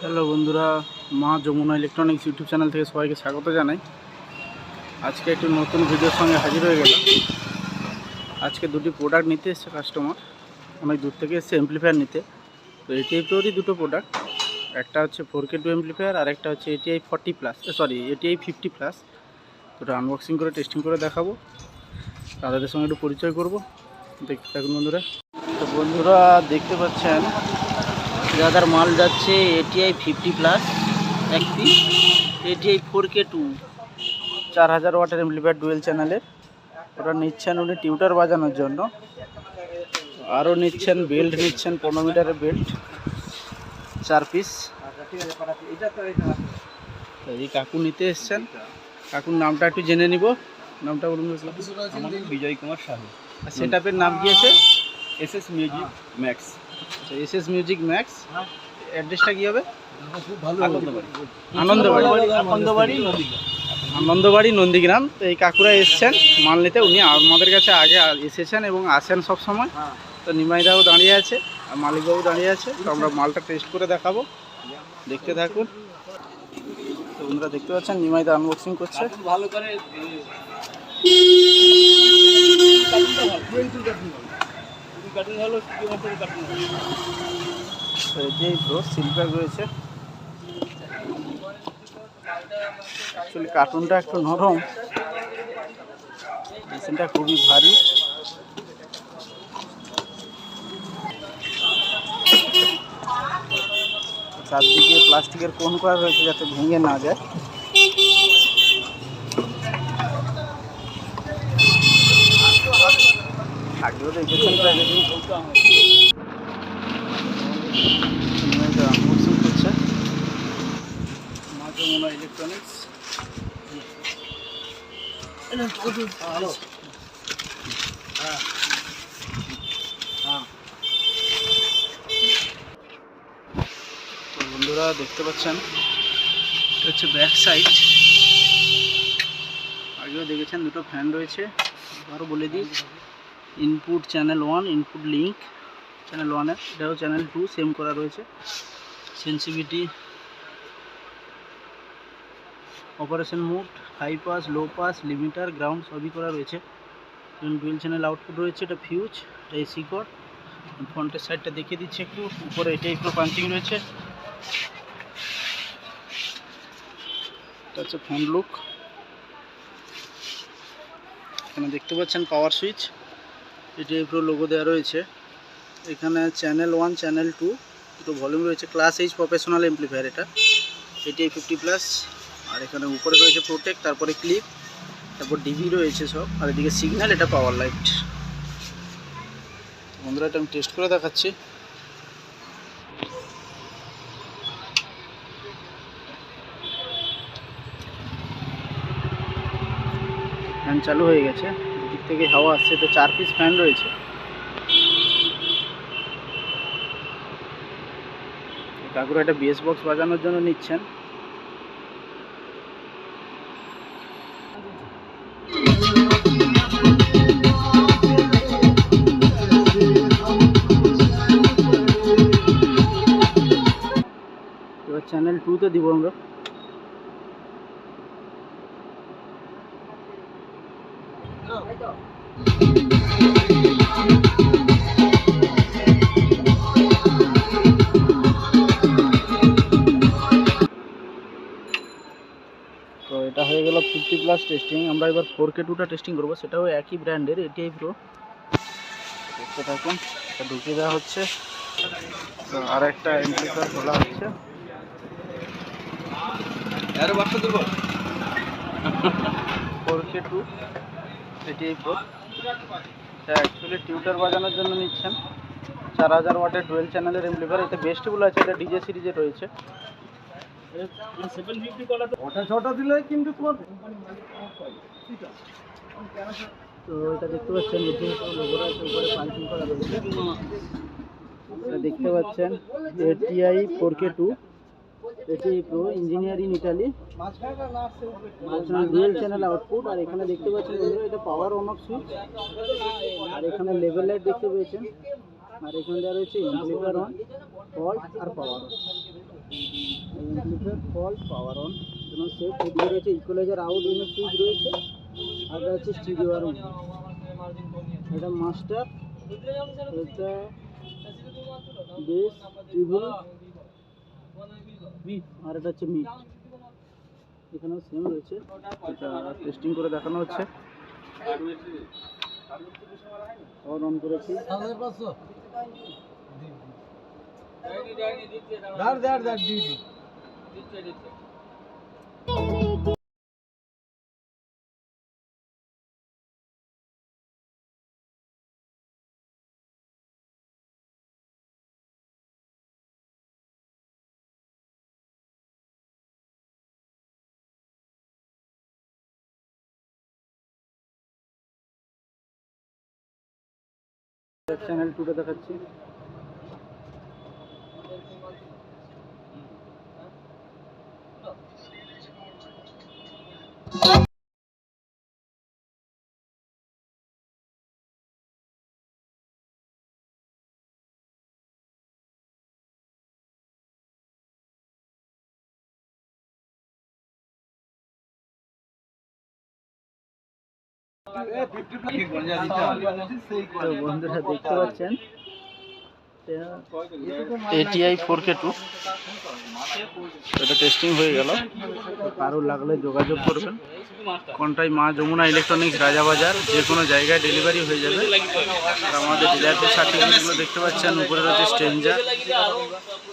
Hello বন্ধুরা, মা Jamuna electronics YouTube channel থেকে সবাইকে স্বাগত জানাই। আজকে একটি নতুন ভিডিওর সঙ্গে হাজির হয়ে গেলাম। আজকে দুটি প্রোডাক্ট নিতে এসছে কাস্টমার অনেক দূর থেকে এসছে এমপ্লিফায়ার নিতে। তো এটিআই প্রোরই দুটো প্রোডাক্ট একটা হচ্ছে ফোর কে টু এমপ্লিফায়ার আর একটা হচ্ছে ATI forty plus sorry ATI fifty plus দুটো আনবক্সিং করে টেস্টিং করে দেখাবো। তাদের সঙ্গে একটু পরিচয় করব। দেখতে থাকুন বন্ধুরা। তো বন্ধুরা, দেখতে পাচ্ছেন দাদার মাল যাচ্ছে এটিআই ফিফটি প্লাস এক piece ATI four K two চার হাজার ওয়াটের এমপ্লিফায়ার ডুয়েল চ্যানেলের ওটা নিচ্ছেন উনি টিউটার বাজানোর জন্য। আরও নিচ্ছেন বেল্ট নিচ্ছেন পনেরো মিটারের বেল্ট চার পিস এই কাকু নিতে এসছেন। কাকুর নামটা একটু জেনে নিব। নামটা বলুন বিজয় কুমার সাহু। সেট আপের নাম কি আছে? S S music max S S music max অ্যাড্রেসটা কী হবে? আনন্দবাড়ি। আনন্দবাড়ি। আনন্দবাড়ি নদীয়া আনন্দবাড়ি নন্দীগ্রাম। তো এই কাকুরা এসছেন মাল নিতে। উনি আমাদের কাছে আগে এসেছেন এবং আসেন সব সময় তো নিমাইদাও দাঁড়িয়ে আছে আর মালিকবাবু দাঁড়িয়ে আছে। তো আমরা মালটা টেস্ট করে দেখাবো। দেখতে থাকুন। তো বন্ধুরা দেখতে পাচ্ছেন নিমাইদা আনবক্সিং করছে। ভালো করে রয়েছে। অ্যাকচুয়ালি কার্টুনটা একটু নরম। মেশিনটা খুবই ভারী। চারদিকে প্লাস্টিকের কোন করা রয়েছে যাতে ভেঙে না যায়। করছে মাজমোনা ইলেকট্রনিক্স তো বন্ধুরা দেখতে পাচ্ছেন? এটা হচ্ছে ব্যাক সাইড আগেও দেখেছেন দুটো ফ্যান রয়েছে। আরও বলে দিই input channel one input link channel ওয়ানের এটাও চ্যানেল টু সেম করা রয়েছে। Sensitivity operation mode high pass low pass limiter ground সবই করা রয়েছে। ডুয়েল চ্যানেল আউটপুট রয়েছে, এটা ফিউজ এটা এসি কোড ফ্রন্টের সাইডটা দেখিয়ে দিচ্ছি একটু, উপরে এটা একটু পাঞ্চিং রয়েছে। ফ্রন্ট লুক এখানে দেখতে পাচ্ছেন পাওয়ার সুইচ এটি পুরো লোগো দেওয়া রয়েছে। এখানে চ্যানেল ওয়ান চ্যানেল টু দুটো ভলিউম রয়েছে। ক্লাস এইচ প্রফেশনাল এমপ্লিফায়ার এটা। এটি ফিফটি প্লাস আর এখানে উপরে রয়েছে প্রোটেক্ট তারপরে ক্লিপ তারপর ডিভি রয়েছে সব। আর এদিকে সিগন্যাল এটা পাওয়ার লাইট বন্ধুরা, এটা আমি টেস্ট করে দেখাচ্ছি। ফ্যান চালু হয়ে গেছে। থেকে হাওয়া আসছে, তো চার পিস ফ্যান রয়েছে। কাকুরা একটা বেস বক্স বাজানোর জন্য নিচ্ছেন। এবার চ্যানেল টুতে দিব আমরা। তো এটা হয়ে গেল ফিফটি প্লাস টেস্টিং আমরা এবার ফোর কে টুটা টেস্টিং করব। সেটাও একই ব্র্যান্ডের এটিআই প্রো দেখতে থাকুন এটা ঢুকিয়ে দেওয়া হচ্ছে। তো আর একটা এন্ট্রিকার খোলা হচ্ছে। আরে ফোর কে টু প্রো এটা অ্যাকচুয়ালি টিউটার বাজানোর জন্য নিচ্ছেন। চার হাজার ওয়াটের ডুয়েল চ্যানেলের এমপ্লিফায়ার এটা বেস্টগুলো আছে এটা ডিজে সিরিজে রয়েছে। ওটা ছটা দিলে কিন্তু তোমার তো এটা দেখতে পাচ্ছেন দেখতে পাচ্ছেন ATI four K two ATI pro engineer Italy dual channel output আর এখানে দেখতে পাচ্ছেন এটা পাওয়ার অন অফ সুইচ আর এখানে লেভেল লাইট দেখতে পেয়েছেন। আর এখানে দেওয়া রয়েছে amplifier on fault R power on amplifier fault power on যেমন সেফ এদিকে রয়েছে ইকুয়ালাইজার আউট ইউনিট সুইচ রয়েছে। আর এটা হচ্ছে স্টিরিও আর এটা মাস্টার এটা বেস ট্রিবল আর এটা হচ্ছে মিট এখানেও সেম রয়েছে। এটা টেস্টিং করে দেখানো হচ্ছে। অন করেছি। দাঁড় দাঁড় দাঁড় দি দি চ্যানেল টুটা দেখাচ্ছি। তো বন্ধুরা দেখতে পাচ্ছেন এটিআই ফোর কে টু এটা টেস্টিং হয়ে গেল। কারোর লাগলে যোগাযোগ করবেন। কোনটাই মা যমুনা ইলেকট্রনিক্স রাজাবাজার, যে কোনো জায়গায় ডেলিভারি হয়ে যাবে। আর আমাদের ডিলারদের সার্টিফিকেটগুলো দেখতে পাচ্ছেন উপরে রয়েছে স্ট্রেঞ্জার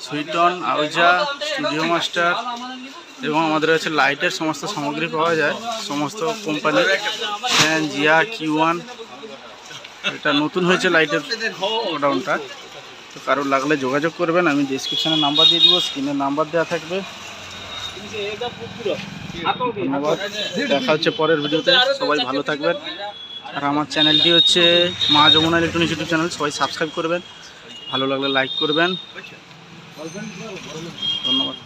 সুইটন আউজা স্টুডিও মাস্টার এবং আমাদের কাছে লাইটের সমস্ত সামগ্রী পাওয়া যায়। সমস্ত কোম্পানির ফ্যান, জিয়া কিউ ওয়ান এটা নতুন হয়েছে লাইটের গোডাউনটা। তো কারোর লাগলে যোগাযোগ করবেন, আমি ডিসক্রিপশানে নাম্বার দিয়ে দেবো স্ক্রিনে নাম্বার দেওয়া থাকবে। ধন্যবাদ। দেখা হচ্ছে পরের ভিডিওতে। সবাই ভালো থাকবেন। আর আমার চ্যানেলটি হচ্ছে Maa Jamuna electronics YouTube channel. সবাই সাবস্ক্রাইব করবেন। ভালো লাগলে লাইক করবেন। ধন্যবাদ।